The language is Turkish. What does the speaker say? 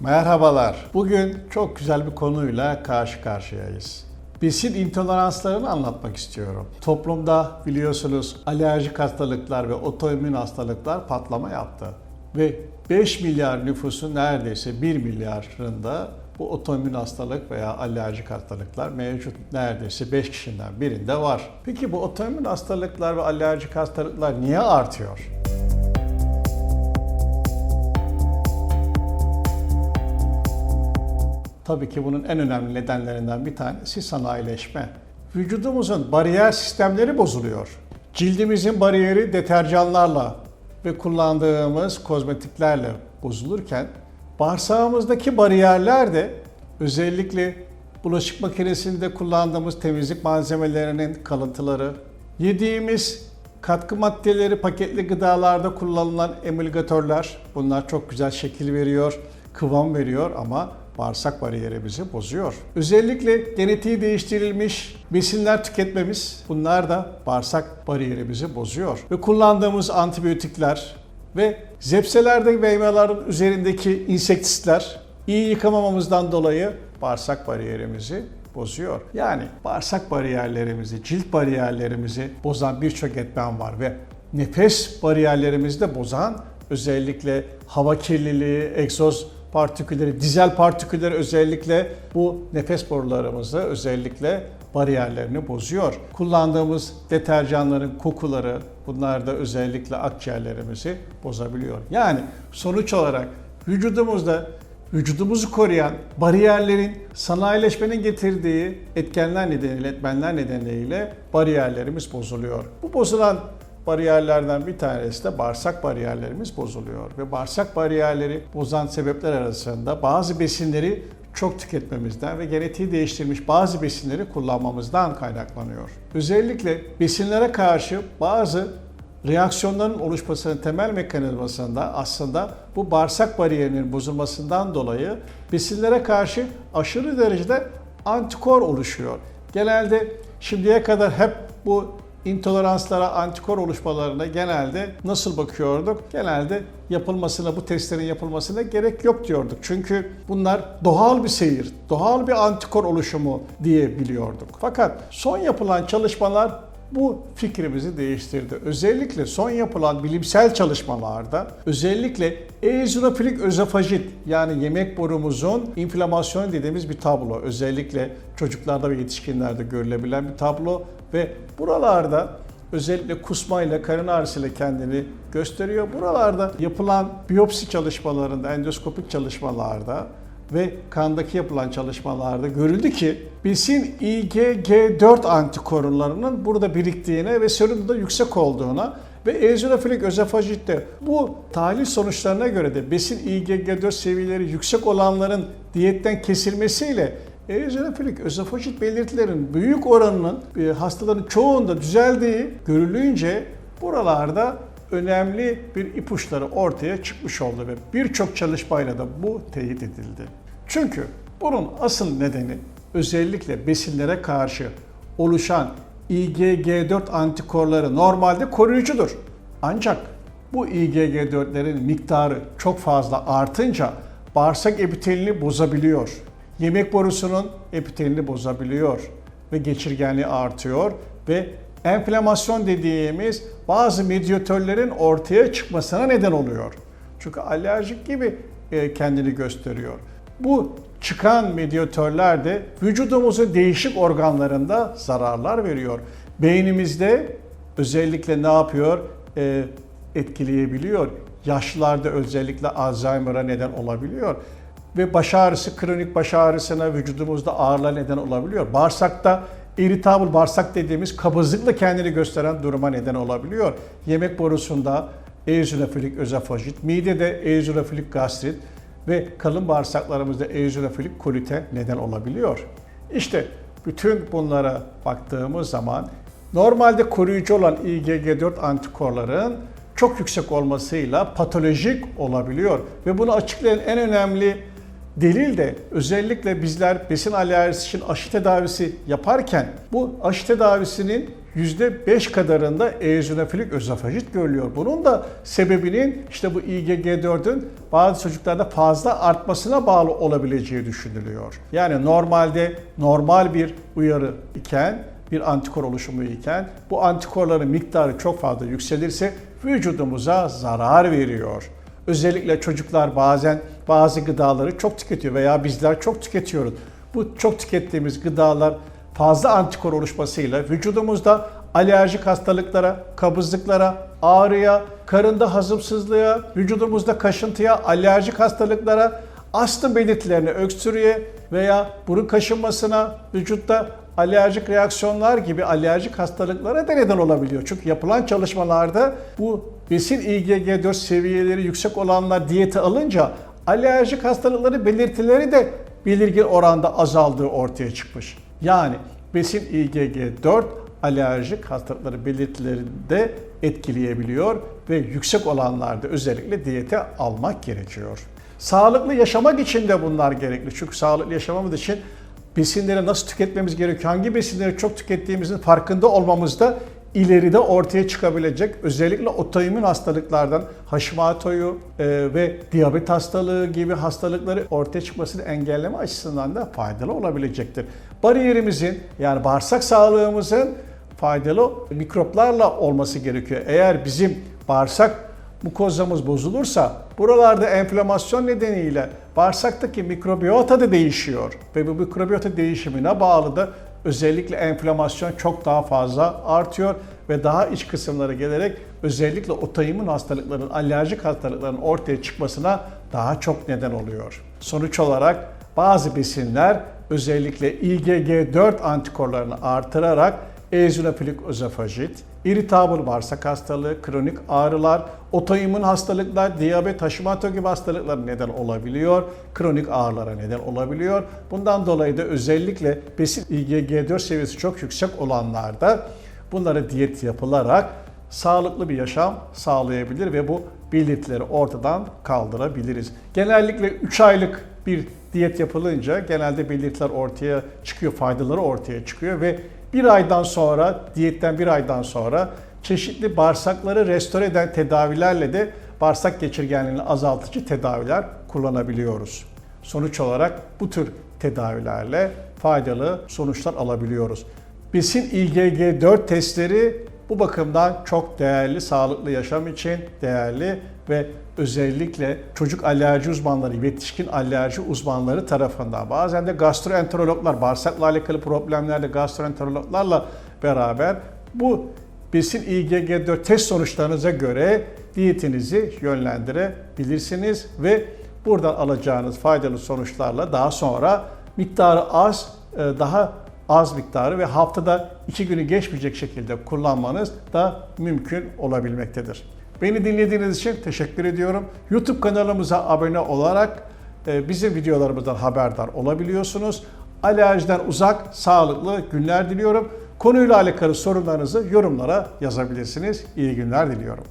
Merhabalar. Bugün çok güzel bir konuyla karşı karşıyayız. Besin intoleranslarını anlatmak istiyorum. Toplumda biliyorsunuz alerjik hastalıklar ve otoimmün hastalıklar patlama yaptı. Ve 5 milyar nüfusun neredeyse 1 milyarında bu otoimmün hastalık veya alerjik hastalıklar mevcut. Neredeyse 5 kişiden birinde var. Peki bu otoimmün hastalıklar ve alerjik hastalıklar niye artıyor? Tabii ki bunun en önemli nedenlerinden bir tanesi sanayileşme. Vücudumuzun bariyer sistemleri bozuluyor. Cildimizin bariyeri deterjanlarla ve kullandığımız kozmetiklerle bozulurken bağırsağımızdaki bariyerler de özellikle bulaşık makinesinde kullandığımız temizlik malzemelerinin kalıntıları, yediğimiz katkı maddeleri paketli gıdalarda kullanılan emülgatörler bunlar çok güzel şekil veriyor, kıvam veriyor ama bağırsak bariyerimizi bozuyor. Özellikle genetiği değiştirilmiş besinler tüketmemiz bunlar da bağırsak bariyerimizi bozuyor. Ve kullandığımız antibiyotikler ve zepselerde ve meyvelerin üzerindeki insektisitler iyi yıkamamamızdan dolayı bağırsak bariyerimizi bozuyor. Yani bağırsak bariyerlerimizi, cilt bariyerlerimizi bozan birçok etmen var ve nefes bariyerlerimizi de bozan özellikle hava kirliliği, egzoz partikülleri, dizel partikülleri özellikle bu nefes borularımızda özellikle bariyerlerini bozuyor. Kullandığımız deterjanların kokuları bunlar da özellikle akciğerlerimizi bozabiliyor. Yani sonuç olarak vücudumuzda vücudumuzu koruyan bariyerlerin sanayileşmenin getirdiği etkenler nedeniyle, etmenler nedeniyle bariyerlerimiz bozuluyor. Bu bozulan bariyerlerden bir tanesi de bağırsak bariyerlerimiz bozuluyor. Ve bağırsak bariyerleri bozan sebepler arasında bazı besinleri çok tüketmemizden ve genetiği değiştirilmiş bazı besinleri kullanmamızdan kaynaklanıyor. Özellikle besinlere karşı bazı reaksiyonların oluşmasının temel mekanizmasında aslında bu bağırsak bariyerinin bozulmasından dolayı besinlere karşı aşırı derecede antikor oluşuyor. Genelde şimdiye kadar hep bu intoleranslara, antikor oluşmalarına genelde nasıl bakıyorduk? Genelde yapılmasına, bu testlerin yapılmasına gerek yok diyorduk. Çünkü bunlar doğal bir seyir, doğal bir antikor oluşumu diye biliyorduk. Fakat son yapılan çalışmalar bu fikrimizi değiştirdi. Özellikle son yapılan bilimsel çalışmalarda özellikle eozinofilik özofajit yani yemek borumuzun inflamasyonu dediğimiz bir tablo. Özellikle çocuklarda ve yetişkinlerde görülebilen bir tablo ve buralarda özellikle kusmayla, karın ağrısıyla kendini gösteriyor. Buralarda yapılan biyopsi çalışmalarında, endoskopik çalışmalarda ve kandaki yapılan çalışmalarda görüldü ki besin IgG4 antikorlarının burada biriktiğine ve serumda yüksek olduğuna ve eozinofilik özofajitte bu tahlil sonuçlarına göre de besin IgG4 seviyeleri yüksek olanların diyetten kesilmesiyle eozinofilik özofajit belirtilerin büyük oranının e, hastaların çoğunda düzeldiği görülünce buralarda önemli bir ipuçları ortaya çıkmış oldu ve birçok çalışmayla da bu teyit edildi. Çünkü bunun asıl nedeni özellikle besinlere karşı oluşan IgG4 antikorları normalde koruyucudur. Ancak bu IgG4'lerin miktarı çok fazla artınca bağırsak epitelini bozabiliyor. Yemek borusunun epitelini bozabiliyor ve geçirgenliği artıyor ve enflamasyon dediğimiz bazı medyatörlerin ortaya çıkmasına neden oluyor. Çünkü alerjik gibi e, kendini gösteriyor. Bu çıkan medyatörler de vücudumuzun değişik organlarında zararlar veriyor. Beynimizde özellikle ne yapıyor? E, etkileyebiliyor. Yaşlılarda özellikle Alzheimer'a neden olabiliyor. Ve baş ağrısı, kronik baş ağrısına vücudumuzda ağrılar neden olabiliyor. Bağırsakta irritable bağırsak dediğimiz kabızlıkla kendini gösteren duruma neden olabiliyor. Yemek borusunda eozinofilik özofajit, midede eozinofilik gastrit ve kalın bağırsaklarımızda eozinofilik kolite neden olabiliyor. İşte bütün bunlara baktığımız zaman normalde koruyucu olan IgG4 antikorların çok yüksek olmasıyla patolojik olabiliyor ve bunu açıklayan en önemli Delil de özellikle bizler besin alerjisi için aşı tedavisi yaparken bu aşı tedavisinin %5 kadarında eozinofilik özofajit görülüyor. Bunun da sebebinin işte bu IgG4'ün bazı çocuklarda fazla artmasına bağlı olabileceği düşünülüyor. Yani normalde normal bir uyarı iken bir antikor oluşumu iken bu antikorların miktarı çok fazla yükselirse vücudumuza zarar veriyor. Özellikle çocuklar bazen bazı gıdaları çok tüketiyor veya bizler çok tüketiyoruz. Bu çok tükettiğimiz gıdalar fazla antikor oluşmasıyla vücudumuzda alerjik hastalıklara, kabızlıklara, ağrıya, karında hazımsızlığa, vücudumuzda kaşıntıya, alerjik hastalıklara, astım belirtilerine, öksürüğe veya burun kaşınmasına, vücutta alerjik reaksiyonlar gibi alerjik hastalıklara da neden olabiliyor. Çünkü yapılan çalışmalarda bu besin IgG4 seviyeleri yüksek olanlar diyete alınca alerjik hastalıkları belirtileri de belirgin oranda azaldığı ortaya çıkmış. Yani besin IgG4 alerjik hastalıkları belirtilerinde etkileyebiliyor ve yüksek olanlarda özellikle diyete almak gerekiyor. Sağlıklı yaşamak için de bunlar gerekli. Çünkü sağlıklı yaşamamız için besinleri nasıl tüketmemiz gerekiyor, hangi besinleri çok tükettiğimizin farkında olmamız da ileride ortaya çıkabilecek özellikle otoimmün hastalıklardan Hashimoto'yu e, ve diyabet hastalığı gibi hastalıkları ortaya çıkmasını engelleme açısından da faydalı olabilecektir. Bariyerimizin yani bağırsak sağlığımızın faydalı mikroplarla olması gerekiyor. Eğer bizim bağırsak mukozamız bozulursa buralarda enflamasyon nedeniyle bağırsaktaki mikrobiyota da değişiyor ve bu mikrobiyota değişimine bağlı da özellikle enflamasyon çok daha fazla artıyor ve daha iç kısımlara gelerek özellikle otoimmün hastalıkların, alerjik hastalıkların ortaya çıkmasına daha çok neden oluyor. Sonuç olarak bazı besinler özellikle IgG4 antikorlarını artırarak eozinofilik özofajit, irritable bağırsak hastalığı, kronik ağrılar, otoimmün hastalıklar, diyabet, Hashimoto gibi hastalıklar neden olabiliyor. Kronik ağrılara neden olabiliyor. Bundan dolayı da özellikle besin IgG4 seviyesi çok yüksek olanlarda bunlara diyet yapılarak sağlıklı bir yaşam sağlayabilir ve bu belirtileri ortadan kaldırabiliriz. Genellikle 3 aylık bir diyet yapılınca genelde belirtiler ortaya çıkıyor, faydaları ortaya çıkıyor ve bir aydan sonra, diyetten bir aydan sonra çeşitli bağırsakları restore eden tedavilerle de bağırsak geçirgenliğini azaltıcı tedaviler kullanabiliyoruz. Sonuç olarak bu tür tedavilerle faydalı sonuçlar alabiliyoruz. Besin IgG4 testleri bu bakımdan çok değerli, sağlıklı yaşam için değerli ve özellikle çocuk alerji uzmanları, yetişkin alerji uzmanları tarafından bazen de gastroenterologlar, bağırsakla alakalı problemlerde gastroenterologlarla beraber bu besin IgG4 test sonuçlarınıza göre diyetinizi yönlendirebilirsiniz ve buradan alacağınız faydalı sonuçlarla daha sonra miktarı az, e, daha az miktarı ve haftada iki günü geçmeyecek şekilde kullanmanız da mümkün olabilmektedir. Beni dinlediğiniz için teşekkür ediyorum. YouTube kanalımıza abone olarak e, bizim videolarımızdan haberdar olabiliyorsunuz. Alerjiden uzak, sağlıklı günler diliyorum. Konuyla alakalı sorunlarınızı yorumlara yazabilirsiniz. İyi günler diliyorum.